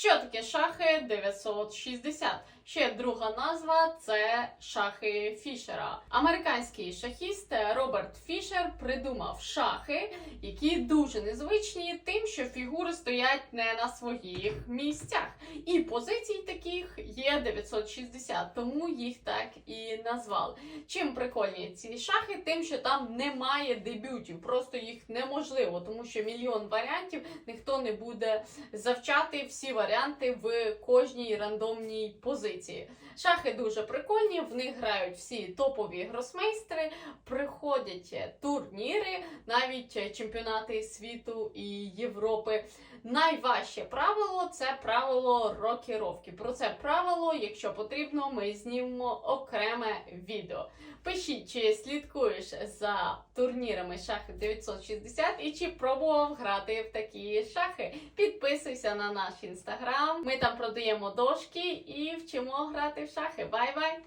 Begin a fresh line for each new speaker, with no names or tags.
Що таке шахи 960? Ще друга назва це шахи Фішера. Американський шахіст Роберт Фішер придумав шахи, які дуже незвичні, тим, що фігури стоять не на своїх місцях. І позицій таких є 960, тому їх так і назвали. Чим прикольні ці шахи? Тим, що там немає дебютів, просто їх неможливо, тому що мільйон варіантів ніхто не буде завчати всі варіанти в кожній рандомній позиції. Шахи дуже прикольні, в них грають всі топові гросмейстери, приходять турніри, навіть чемпіонати світу і Європи. Найважче правило це правило рокіровки. Про це правило, якщо потрібно, ми знімемо окреме відео. Пишіть, чи слідкуєш за турнірами шахи 960 і чи пробував грати в такі шахи. Підписуйся на наш інстаграм. Ми там продаємо дошки і вчимо грати в шахи. Бай-бай!